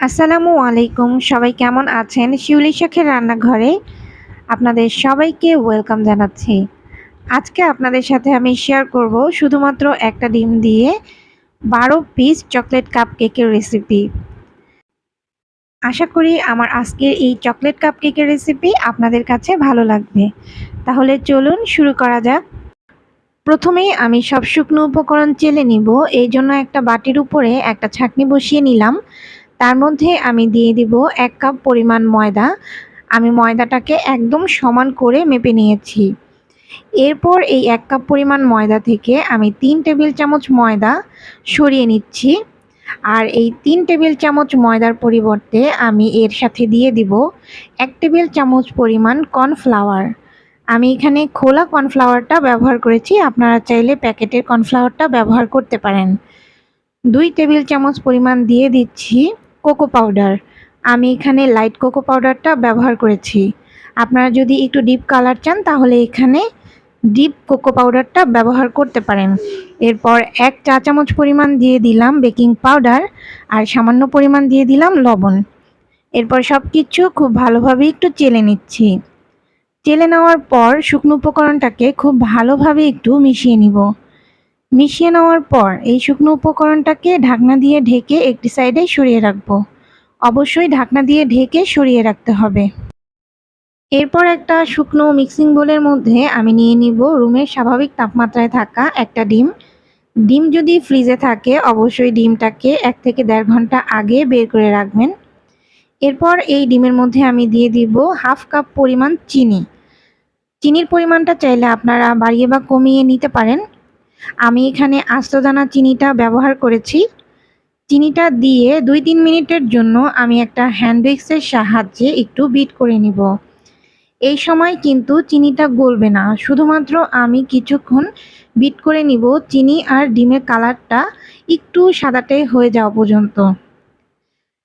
আসসালামু আলাইকুম। সবাই কেমন আছেন? শিউলি শাখের রান্নাঘরে আপনাদের সবাইকে ওয়েলকাম জানাচ্ছি। আজকে আপনাদের সাথে আমি শেয়ার করব শুধুমাত্র একটা ডিম দিয়ে বারো পিস চকলেট কাপ কেকের রেসিপি আশা করি আমার আজকের এই চকলেট কাপ কেকের রেসিপি আপনাদের কাছে ভালো লাগবে। তাহলে চলুন শুরু করা যাক। প্রথমেই আমি সব শুকনো উপকরণ চেলে নিব। এই জন্য একটা বাটির উপরে একটা ছাকনি বসিয়ে নিলাম। তার মধ্যে আমি দিয়ে দিব এক কাপ পরিমাণ ময়দা। আমি ময়দাটাকে একদম সমান করে মেপে নিয়েছি। এরপর এই এক কাপ পরিমাণ ময়দা থেকে আমি তিন টেবিল চামচ ময়দা সরিয়ে নিচ্ছি। আর এই তিন টেবিল চামচ ময়দার পরিবর্তে আমি এর সাথে দিয়ে দিব এক টেবিল চামচ পরিমাণ কর্নফ্লাওয়ার। আমি এখানে খোলা কর্নফ্লাওয়ারটা ব্যবহার করেছি, আপনারা চাইলে প্যাকেটের কর্নফ্লাওয়ারটা ব্যবহার করতে পারেন। দুই টেবিল চামচ পরিমাণ দিয়ে দিচ্ছি। Cocoa powder. আমি এখানে লাইট কোকো পাউডারটা ব্যবহার করেছি। আপনারা যদি একটু ডিপ কালার চান, তাহলে এখানে ডিপ কোকো পাউডারটা ব্যবহার করতে পারেন। এরপর এক চা চামচ পরিমাণ দিয়ে দিলাম বেকিং পাউডার আর সামান্য পরিমাণ দিয়ে দিলাম লবণ। এরপর সব কিছু খুব ভালোভাবে একটু চেলে নিচ্ছি। চেলে নেওয়ার পর শুকনো উপকরণটাকে খুব ভালোভাবে একটু মিশিয়ে নিব। মিশিয়ে নেওয়ার পর এই শুকনো উপকরণটাকে ঢাকনা দিয়ে ঢেকে একটি সাইডে সরিয়ে রাখব। অবশ্যই ঢাকনা দিয়ে ঢেকে সরিয়ে রাখতে হবে। এরপর একটা শুকনো মিক্সিং বোলের মধ্যে আমি নিয়ে নিব রুমের স্বাভাবিক তাপমাত্রায় থাকা একটা ডিম। ডিম যদি ফ্রিজে থাকে, অবশ্যই ডিমটাকে এক থেকে দেড় ঘণ্টা আগে বের করে রাখবেন। এরপর এই ডিমের মধ্যে আমি দিয়ে দিব হাফ কাপ পরিমাণ চিনি। চিনির পরিমাণটা চাইলে আপনারা বাড়িয়ে বা কমিয়ে নিতে পারেন। আমি এখানে আস্তদানা চিনিটা ব্যবহার করেছি। চিনিটা দিয়ে দুই তিন মিনিটের জন্য আমি একটা হ্যান্ড উইক্সের সাহায্যে একটু বিট করে নিব। এই সময় কিন্তু চিনিটা গলবে না। শুধুমাত্র আমি কিছুক্ষণ বিট করে নিব। চিনি আর ডিমের কালারটা একটু সাদাটে হয়ে যাওয়া পর্যন্ত।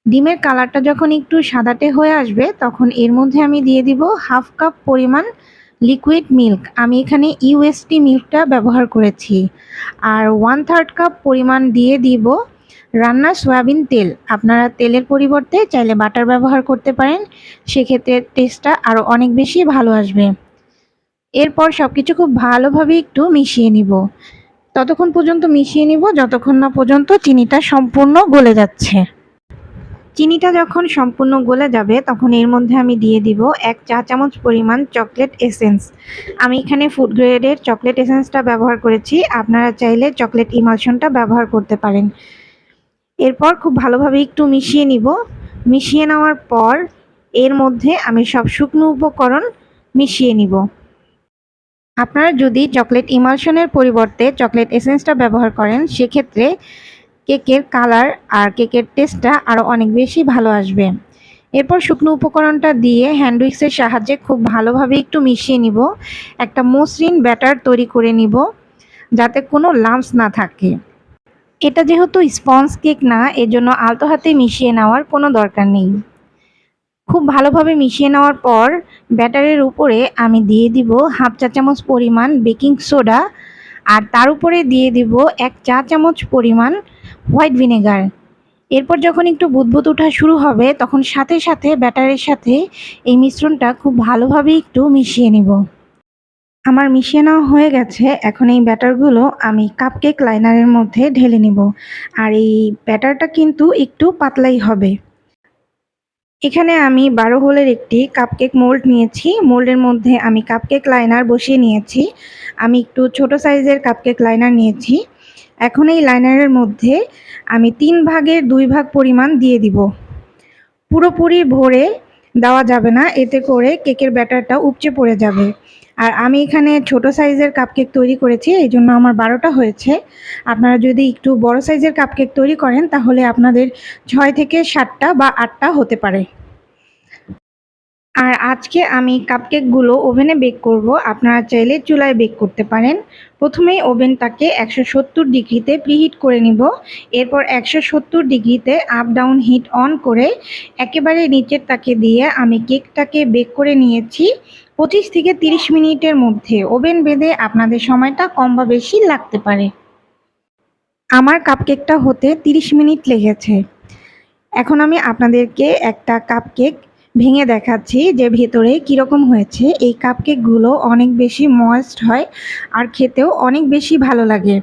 ডিমের কালারটা যখন একটু সাদাটে হয়ে আসবে, তখন এর মধ্যে আমি দিয়ে দিব হাফ কাপ পরিমাণ লিকুইড মিল্ক আমি এখানে ইউএসটি মিল্কটা ব্যবহার করেছি। আর ওয়ান থার্ড কাপ পরিমাণ দিয়ে দিব রান্নার সয়াবিন তেল। আপনারা তেলের পরিবর্তে চাইলে বাটার ব্যবহার করতে পারেন। সেক্ষেত্রে টেস্টটা আরও অনেক বেশি ভালো আসবে। এরপর সব কিছু খুব ভালোভাবে একটু মিশিয়ে নিব। ততক্ষণ পর্যন্ত মিশিয়ে নিব, যতক্ষণ না পর্যন্ত চিনিটা সম্পূর্ণ গলে যাচ্ছে। চিনিটা যখন সম্পূর্ণ গলে যাবে, তখন এর মধ্যে আমি দিয়ে দিব এক চা চামচ পরিমাণ চকলেট এসেন্স আমি এখানে ফুড গ্রেডের চকলেট এসেন্সটা ব্যবহার করেছি। আপনারা চাইলে চকলেট ইমালশনটা ব্যবহার করতে পারেন। এরপর খুব ভালোভাবে একটু মিশিয়ে নিব। মিশিয়ে নেওয়ার পর এর মধ্যে আমি সব শুকনো উপকরণ মিশিয়ে নিব। আপনারা যদি চকলেট ইমালশনের পরিবর্তে চকলেট এসেন্সটা ব্যবহার করেন, সেক্ষেত্রে কেকের কালার আর কেকের টেস্টটা আরও অনেক বেশি ভালো আসবে। এরপর শুকনো উপকরণটা দিয়ে হ্যান্ড উইক্সের সাহায্যে খুব ভালোভাবে একটু মিশিয়ে নিব। একটা মসৃণ ব্যাটার তৈরি করে নিব, যাতে কোনো লাম্পস না থাকে। এটা যেহেতু স্পঞ্জ কেক না, এজন্য আলতো হাতে মিশিয়ে নেওয়ার কোনো দরকার নেই। খুব ভালোভাবে মিশিয়ে নেওয়ার পর ব্যাটারের উপরে আমি দিয়ে দিব হাফ চা চামচ পরিমাণ বেকিং সোডা, আর তার উপরে দিয়ে দিব এক চা চামচ পরিমাণ হোয়াইট ভিনেগার। এরপর যখন একটু বুদবুদ ওঠা শুরু হবে, তখন সাথে সাথে ব্যাটারের সাথে এই মিশ্রণটা খুব ভালোভাবে একটু মিশিয়ে নিব। আমার মিশিয়ে নেওয়া হয়ে গেছে, এখন এই ব্যাটারগুলো আমি কাপকেক লাইনারের মধ্যে ঢেলে নিব। আর এই ব্যাটারটা কিন্তু একটু পাতলাই হবে। এখানে আমি বারো হোলের একটি কাপকেক মোল্ড নিয়েছি। মোল্ডের মধ্যে আমি কাপকেক লাইনার বসিয়ে নিয়েছি। আমি একটু ছোট সাইজের কাপকেক লাইনার নিয়েছি। এখন এই লাইনারের মধ্যে আমি তিন ভাগের দুই ভাগ পরিমাণ দিয়ে দিব। পুরোপুরি ভরে দেওয়া যাবে না, এতে করে কেকের ব্যাটারটা উপচে পড়ে যাবে। আর আমি এখানে ছোট সাইজের কাপকেক তৈরি করেছি, এই জন্য আমার বারোটা হয়েছে। আপনারা যদি একটু বড় সাইজের কাপকেক তৈরি করেন, তাহলে আপনাদের ছয় থেকে সাতটা বা আটটা হতে পারে। আর আজকে আমি কাপকেকগুলো ওভেনে বেক করব। আপনারা চাইলে চুলায় বেক করতে পারেন। প্রথমেই ওভেনটাকে একশো সত্তর ডিগ্রিতে প্রিহিট করে নিব। এরপর একশো সত্তর ডিগ্রিতে আপ ডাউন হিট অন করে একেবারে নিচের তাকে দিয়ে আমি কেকটাকে বেক করে নিয়েছি। পঁচিশ থেকে তিরিশ মিনিটের মধ্যে ওভেন বেঁধে আপনাদের সময়টা কম বা বেশি লাগতে পারে। আমার কাপকেকটা হতে তিরিশ মিনিট লেগেছে। এখন আমি আপনাদেরকে একটা কাপকেক ভেঙে দেখাচ্ছি যে ভেতরে কীরকম হয়েছে। এই কাপকেকগুলো অনেক বেশি ময়েস্ট হয় আর খেতেও অনেক বেশি ভালো লাগে।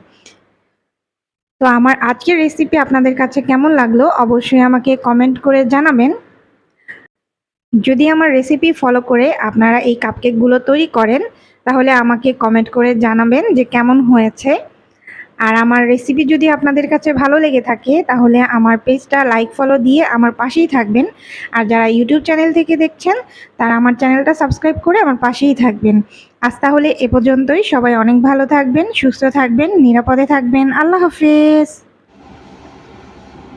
তো আমার আজকের রেসিপি আপনাদের কাছে কেমন লাগল অবশ্যই আমাকে কমেন্ট করে জানাবেন। যদি আমার রেসিপি ফলো করে আপনারা এই কাপকেকগুলো তৈরি করেন, তাহলে আমাকে কমেন্ট করে জানাবেন যে কেমন হয়েছে। আর আমার রেসিপি যদি আপনাদের কাছে ভালো লেগে থাকে, তাহলে আমার পেজটা লাইক ফলো দিয়ে আমার পাশেই থাকবেন। আর যারা ইউটিউব চ্যানেল থেকে দেখছেন, তারা আমার চ্যানেলটা সাবস্ক্রাইব করে আমার পাশেই থাকবেন। আজ তাহলে এ পর্যন্তই। সবাই অনেক ভালো থাকবেন, সুস্থ থাকবেন, নিরাপদে থাকবেন। আল্লাহ হাফেজ।